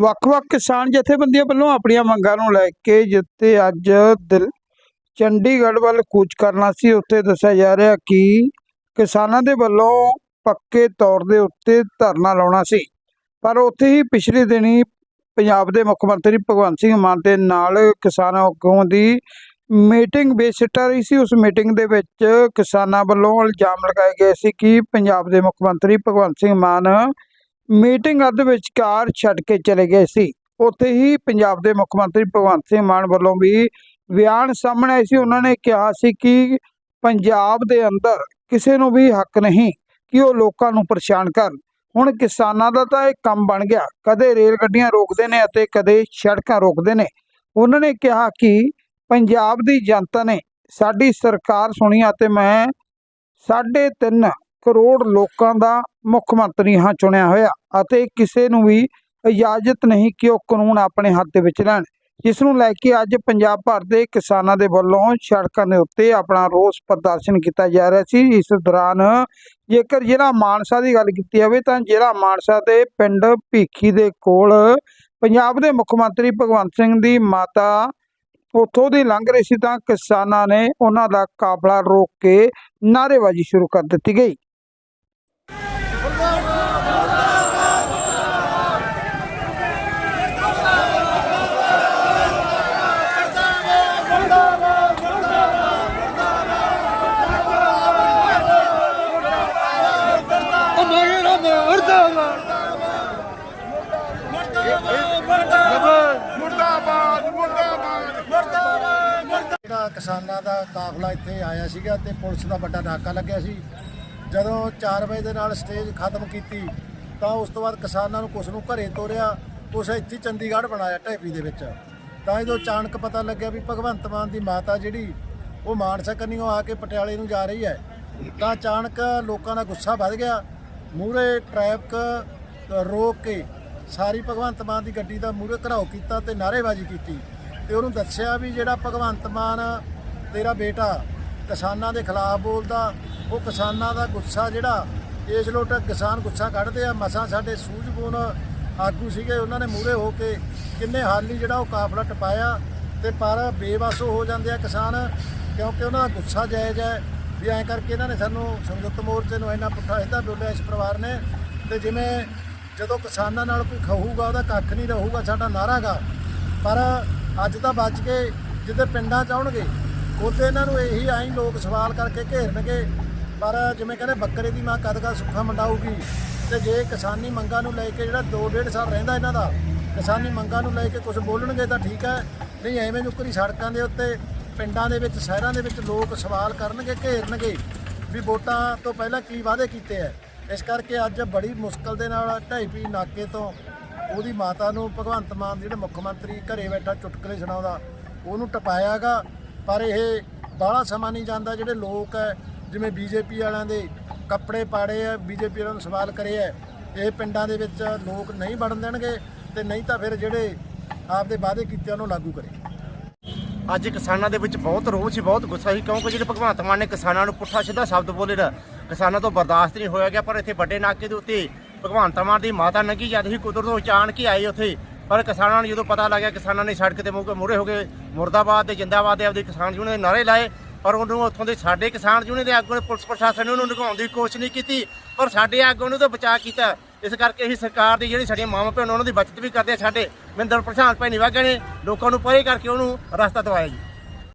ਵੱਖ-ਵੱਖ ਕਿਸਾਨ ਜਥੇਬੰਦੀਆਂ ਵੱਲੋਂ ਆਪਣੀਆਂ ਮੰਗਾਂ ਨੂੰ ਲੈ ਕੇ ਜਿੱਥੇ ਅੱਜ ਦਿਲ, ਚੰਡੀਗੜ੍ਹ ਵੱਲ ਕੂਚ ਕਰਨਾ ਸੀ। ਉੱਥੇ ਦੱਸਿਆ ਜਾ ਰਿਹਾ ਕਿ ਕਿਸਾਨਾਂ ਦੇ ਵੱਲੋਂ ਪੱਕੇ ਤੌਰ ਦੇ ਉੱਤੇ ਧਰਨਾ ਲਾਉਣਾ ਸੀ। ਪਰ ਉੱਥੇ ਹੀ ਪਿਛਲੇ ਦਿਨੀ ਪੰਜਾਬ ਦੇ ਮੁੱਖ ਮੰਤਰੀ ਭਗਵੰਤ ਸਿੰਘ ਮਾਨ ਦੇ ਨਾਲ ਕਿਸਾਨ ਆਗੂਆਂ ਦੀ ਮੀਟਿੰਗ ਬੇਸਿੱਟਾ ਰਹੀ ਸੀ। ਉਸ ਮੀਟਿੰਗ ਦੇ ਵਿੱਚ ਕਿਸਾਨਾਂ ਵੱਲੋਂ ਇਲਜ਼ਾਮ ਲਗਾਏ ਗਏ ਸੀ ਕਿ ਪੰਜਾਬ ਦੇ ਮੁੱਖ ਮੰਤਰੀ ਭਗਵੰਤ ਸਿੰਘ ਮਾਨ ਮੀਟਿੰਗ ਅੱਧ ਵਿਚਕਾਰ ਛੱਡ ਕੇ ਚਲੇ ਗਏ ਸੀ। ਉੱਥੇ ਹੀ ਪੰਜਾਬ ਦੇ ਮੁੱਖ ਮੰਤਰੀ ਭਗਵੰਤ ਸਿੰਘ ਮਾਨ ਵੱਲੋਂ ਵੀ ਬਿਆਨ ਸਾਹਮਣੇ ਆਏ ਸੀ। ਉਹਨਾਂ ਨੇ ਕਿਹਾ ਸੀ ਕਿ ਪੰਜਾਬ ਦੇ ਅੰਦਰ ਕਿਸੇ ਨੂੰ ਵੀ ਹੱਕ ਨਹੀਂ ਕਿ ਉਹ ਲੋਕਾਂ ਨੂੰ ਪਰੇਸ਼ਾਨ ਕਰਨ। ਹੁਣ ਕਿਸਾਨਾਂ ਦਾ ਤਾਂ ਇਹ ਕੰਮ ਬਣ ਗਿਆ। ਕਦੇ ਰੇਲ ਗੱਡੀਆਂ ਰੋਕਦੇ ਨੇ ਅਤੇ ਕਦੇ ਸੜਕਾਂ ਰੋਕਦੇ ਨੇ। ਉਹਨਾਂ ਨੇ ਕਿਹਾ ਕਿ ਪੰਜਾਬ ਦੀ ਜਨਤਾ ਨੇ ਸਾਡੀ ਸਰਕਾਰ ਸੁਣੀ ਅਤੇ ਮੈਂ ਸਾਢੇ ਤਿੰਨ ਕਰੋੜ ਲੋਕਾਂ ਦਾ ਮੁੱਖ ਮੰਤਰੀ ਹਾਂ ਚੁਣਿਆ ਹੋਇਆ ਅਤੇ ਕਿਸੇ ਨੂੰ ਵੀ ਇਜਾਜ਼ਤ ਨਹੀਂ ਕਿ ਉਹ ਕਾਨੂੰਨ ਆਪਣੇ ਹੱਥ ਦੇ ਵਿੱਚ ਲੈਣ। ਜਿਸ ਨੂੰ ਲੈ ਕੇ ਅੱਜ ਪੰਜਾਬ ਭਰ ਦੇ ਕਿਸਾਨਾਂ ਦੇ ਵੱਲੋਂ ਸੜਕਾਂ ਦੇ ਉੱਤੇ ਆਪਣਾ ਰੋਸ ਪ੍ਰਦਰਸ਼ਨ ਕੀਤਾ ਜਾ ਰਿਹਾ ਸੀ। ਇਸ ਦੌਰਾਨ ਜੇਕਰ ਜ਼ਿਲ੍ਹਾ ਮਾਨਸਾ ਦੀ ਗੱਲ ਕੀਤੀ ਜਾਵੇ ਤਾਂ ਜ਼ਿਲ੍ਹਾ ਮਾਨਸਾ ਦੇ ਪਿੰਡ ਭੀਖੀ ਦੇ ਕੋਲ ਪੰਜਾਬ ਦੇ ਮੁੱਖ ਮੰਤਰੀ ਭਗਵੰਤ ਸਿੰਘ ਦੀ ਮਾਤਾ ਉੱਥੋਂ ਦੀ ਲੰਘ ਰਹੀ ਸੀ ਤਾਂ ਕਿਸਾਨਾਂ ਨੇ ਉਹਨਾਂ ਦਾ ਕਾਫਲਾ ਰੋਕ ਕੇ ਨਾਅਰੇਬਾਜ਼ੀ ਸ਼ੁਰੂ ਕਰ ਦਿੱਤੀ ਗਈ ਮਗਰ ਮੁਰਦਾਬਾਦ ਮੁਰਦਾਬਾਦ ਮੁਰਦਾਬਾਦ ਮੁਰਦਾਬਾਦ ਜਿਹੜਾ ਕਿਸਾਨਾਂ ਦਾ ਕਾਫਲਾ ਇੱਥੇ ਆਇਆ ਸੀਗਾ ਤੇ ਪੁਲਿਸ ਦਾ ਵੱਡਾ ਨਾਕਾ ਲੱਗਿਆ ਸੀ। ਜਦੋਂ 4 ਵਜੇ ਦੇ ਨਾਲ ਸਟੇਜ ਖਤਮ ਕੀਤੀ, ਤਾਂ ਉਸ ਤੋਂ ਬਾਅਦ ਕਿਸਾਨਾਂ ਨੂੰ ਕੁਛ ਨੂੰ ਘਰੇ ਤੋਰਿਆ, ਕੁਛ ਇੱਥੇ ਚੰਡੀਗੜ੍ਹ ਬਣਾਇਆ ਢੈਪੀ ਦੇ ਵਿੱਚ। ਤਾਂ ਜਦੋਂ ਅਚਾਨਕ ਪਤਾ ਲੱਗਿਆ ਵੀ ਭਗਵੰਤ ਮਾਨ ਦੀ ਮਾਤਾ ਜਿਹੜੀ, ਉਹ ਮਾਨਸਾ ਕੰਨੀਓ ਆ ਕੇ ਪਟਿਆਲੇ ਨੂੰ ਜਾ ਰਹੀ ਹੈ, ਤਾਂ ਅਚਾਨਕ ਲੋਕਾਂ ਦਾ ਗੁੱਸਾ ਵੱਧ ਗਿਆ। ਮੂਹਰੇ ਟ੍ਰੈਫਿਕ ਰੋਕ ਕੇ ਸਾਰੀ ਭਗਵੰਤ ਮਾਨ ਦੀ ਗੱਡੀ ਦਾ ਮੂਹਰੇ ਘਰਾਓ ਕੀਤਾ ਤੇ ਨਾਅਰੇਬਾਜ਼ੀ ਕੀਤੀ। ਤੇ ਉਹਨੂੰ ਦੱਸਿਆ ਵੀ ਜਿਹੜਾ ਭਗਵੰਤ ਮਾਨ ਤੇਰਾ ਬੇਟਾ ਕਿਸਾਨਾਂ ਦੇ ਖਿਲਾਫ ਬੋਲਦਾ, ਉਹ ਕਿਸਾਨਾਂ ਦਾ ਗੁੱਸਾ ਜਿਹੜਾ ਇਸ ਲੋਟ ਕਿਸਾਨ ਗੁੱਸਾ ਕੱਢਦੇ ਆ, ਮਸਾਂ ਸਾਡੇ ਸੂਝਬੂਨ ਆਗੂ ਸੀਗੇ, ਉਹਨਾਂ ਨੇ ਮੂਹਰੇ ਹੋ ਕੇ ਕਿੰਨੇ ਹਾਲੀ ਜਿਹੜਾ ਉਹ ਕਾਫਲਾ ਟਪਾਇਆ ਤੇ ਪਰ ਬੇਵਸ ਹੋ ਜਾਂਦੇ ਆ ਕਿਸਾਨ, ਕਿਉਂਕਿ ਉਹਨਾਂ ਦਾ ਗੁੱਸਾ ਜਾਇਜ਼ ਹੈ ਵੀ ਐਂ ਕਰਕੇ ਇਹਨਾਂ ਨੇ ਸਾਨੂੰ ਸੰਯੁਕਤ ਮੋਰਚੇ ਨੂੰ ਇੰਨਾ ਪੁੱਠਾ ਸਿੱਧਾ ਬੋਲਿਆ ਇਸ ਪਰਿਵਾਰ ਨੇ ਤੇ ਜਿਵੇਂ ਜਦੋਂ ਕਿਸਾਨਾਂ ਨਾਲ ਕੋਈ ਖਾਊਗਾ ਉਹਦਾ ਕੱਖ ਨਹੀਂ ਰਹੂਗਾ, ਸਾਡਾ ਨਾਰਾਗਾ। ਪਰ ਅੱਜ ਤਾਂ ਬਚ ਕੇ ਜਿੱਦੇ ਪਿੰਡਾਂ ਚ ਆਉਣਗੇ, ਉੱਥੇ ਇਹਨਾਂ ਨੂੰ ਇਹੀ ਆਈ ਲੋਕ ਸਵਾਲ ਕਰਕੇ ਘੇਰਨਗੇ। ਪਰ ਜਿਵੇਂ ਕਹਿੰਦੇ, ਬੱਕਰੇ ਦੀ ਮਾਂ ਕਦ ਕਦ ਸੁੱਖਾ ਮੰਡਾਊਗੀ ਤੇ ਜੇ ਕਿਸਾਨੀ ਮੰਗਾਂ ਨੂੰ ਲੈ ਕੇ ਜਿਹੜਾ 2.5 ਸਾਲ ਰਹਿੰਦਾ ਇਹਨਾਂ ਦਾ, ਕਿਸਾਨੀ ਮੰਗਾਂ ਨੂੰ ਲੈ ਕੇ ਕੁਝ ਬੋਲਣਗੇ ਤਾਂ ਠੀਕ ਹੈ। ਨਹੀਂ, ਐਵੇਂ ਨੁਕਰੀ ਸੜਕਾਂ ਦੇ ਉੱਤੇ, ਪਿੰਡਾਂ ਦੇ ਵਿੱਚ, ਸ਼ਹਿਰਾਂ ਦੇ ਵਿੱਚ ਲੋਕ ਸਵਾਲ ਕਰਨਗੇ, ਘੇਰਨਗੇ ਵੀ ਵੋਟਾਂ ਤੋਂ ਪਹਿਲਾਂ ਕੀ ਵਾਅਦੇ ਕੀਤੇ ਐ ਇਸ ਕਰਕੇ ਅੱਜ ਬੜੀ ਮੁਸ਼ਕਲ ਦੇ ਨਾਲ ਢਾਈ ਪੀ ਨਾਕੇ ਤੋਂ ਉਹਦੀ ਮਾਤਾ ਨੂੰ ਭਗਵੰਤ ਮਾਨ ਜਿਹੜੇ ਮੁੱਖ ਮੰਤਰੀ ਘਰੇ ਬੈਠਾ ਚੁਟਕਲੇ ਸੁਣਾਉਂਦਾ, ਉਹਨੂੰ ਟਪਾਇਆਗਾ। ਪਰ ਇਹ ਬਾਹਲਾ ਸਮਾਂ ਨਹੀਂ ਜਾਂਦਾ, ਜਿਹੜੇ ਲੋਕ ਹੈ ਜਿਵੇਂ ਬੀਜੇਪੀ ਵਾਲਿਆਂ ਦੇ ਕੱਪੜੇ ਪਾੜੇ ਆ ਬੀਜੇਪੀ ਵਾਲਿਆਂ ਨੂੰ ਸਵਾਲ ਕਰੇ ਐ, ਇਹ ਪਿੰਡਾਂ ਦੇ ਵਿੱਚ ਲੋਕ ਨਹੀਂ ਵੜਨ ਦੇਣਗੇ ਤੇ ਨਹੀਂ ਤਾਂ ਫਿਰ ਜਿਹੜੇ ਆਪਦੇ ਵਾਅਦੇ ਕੀਤੇ ਉਹਨੂੰ ਲਾਗੂ ਕਰੇ। ਅੱਜ ਕਿਸਾਨਾਂ ਦੇ ਵਿੱਚ ਬਹੁਤ ਰੋਹ ਸੀ, ਬਹੁਤ ਗੁੱਸਾ ਸੀ, ਕਿਉਂਕਿ ਜਿਹੜੇ ਭਗਵੰਤ ਮਾਨ ਨੇ ਕਿਸਾਨਾਂ ਨੂੰ ਪੁੱਠਾ ਸਿੱਧਾ ਸ਼ਬਦ ਬੋਲੇ ਨਾ ਕਿਸਾਨਾਂ ਤੋਂ ਬਰਦਾਸ਼ਤ ਨਹੀਂ ਹੋਇਆ ਗਿਆ, ਪਰ ਇੱਥੇ ਵੱਡੇ ਨਾਕੇ ਦੇ ਉੱਤੇ ਭਗਵੰਤ ਮਾਨ ਦੀ ਮਾਤਾ ਨੰਗੀ ਜਦ ਹੀ ਕੁਦਰਤੋਂ ਅਚਾਨਕ ਹੀ ਆਏ ਉੱਥੇ। ਪਰ ਕਿਸਾਨਾਂ ਨੂੰ ਜਦੋਂ ਪਤਾ ਲੱਗਿਆ, ਕਿਸਾਨਾਂ ਨੇ ਸੜਕ ਤੇ ਮੂਹਰੇ ਹੋ ਕੇ ਮੁਰਦਾਬਾਦ ਤੇ ਜਿੰਦਾਬਾਦ ਦੇ ਆਪਦੇ ਕਿਸਾਨ ਯੂਨੀਅਨ ਦੇ ਨਾਰੇ ਲਾਏ। ਪਰ ਉਹਨੂੰ ਉੱਥੋਂ ਦੇ ਸਾਡੇ ਕਿਸਾਨ ਯੂਨੀਅਨ ਦੇ ਆਗੂ ਨੇ ਪੁਲਿਸ ਪ੍ਰਸ਼ਾਸਨ ਨੇ ਉਹਨੂੰ ਲੁਕਾਉਣ ਦੀ ਕੋਸ਼ਿਸ਼ ਨਹੀਂ ਕੀਤੀ। ਪਰ ਸਾਡੇ ਆਗੂ ਨੂੰ ਤਾਂ ਬਚਾ ਕੀਤਾ। ਇਸ ਕਰਕੇ ਅਸੀਂ ਸਰਕਾਰ ਦੀ ਜਿਹੜੀ ਸਾਡੀਆਂ ਮਾਵਾਂ ਭੈਣਾਂ, ਉਹਨਾਂ ਦੀ ਬਚਤ ਵੀ ਕਰਦੇ ਆ ਸਾਡੇ। ਮਿੰਦਰ ਪ੍ਰਸ਼ਾਂਤ ਭੈਣੀ ਵਾਗੇ ਨੇ, ਲੋਕਾਂ ਨੂੰ ਪਰੇ ਕਰਕੇ ਉਹਨੂੰ ਰਸਤਾ ਦਵਾਇਆ ਜੀ।